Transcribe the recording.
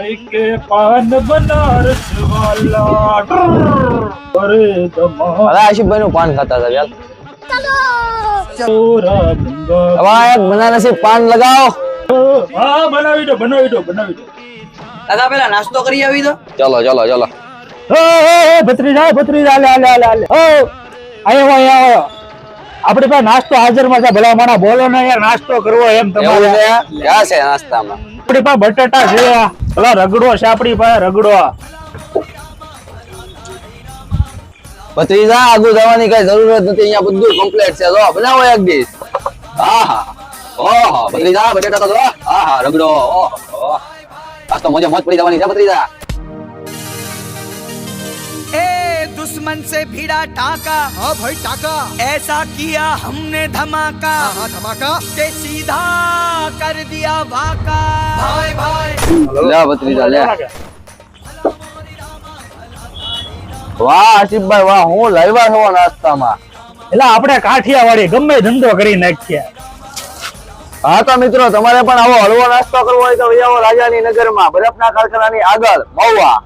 કે પાન બનારસ વાલા અરે તમારા નું પાન ખાતા હતા યાર પેલા નાસ્તો કરી આવી દો ચલો ચલો ચલો ભત્રીજા ભત્રીજા લે લે લે લે આયો આયો આપણે પાસે નાસ્તો હાજરમાં છે ભલા માણા બોલો ને યાર નાસ્તો કરવો એમ તમારે. ક્યાં છે નાસ્તામાં? આપણી પાસે બટાટા જોયા ભલા રગડો છે આપણી પાસે રગડો ભત્રીજા આગળ જવાની કઈ જરૂરત નથી અહીંયા બધું કમ્પ્લીટ છે જો બનાવો એક ડીશ આહા ઓહો ભત્રીજા બટેટા તો જો આહા રગડો ઓહો આજ તો મોજે મોજ પડી જવાની છે ભત્રીજા ए दुश्मन से भिड़ा टाका हाँ भाई टाका ऐसा किया हमने धमाका हाँ धमाका के सीधा कर दिया वाका भाई भाई લે ભત્રીજા લે. વાહ આશિફભાઈ વાહ હું લાવ્યા છો નાસ્તામાં. એટલે આપણે કાઠિયાવાડી ગમે ધંધો કરી નાખીએ. હા તો મિત્રો તમારે પણ આવો હળવો નાસ્તો કરવો હોય તો આવો રાજાની નગરમાં બરફના કારખાનાની આગળ મહુવા.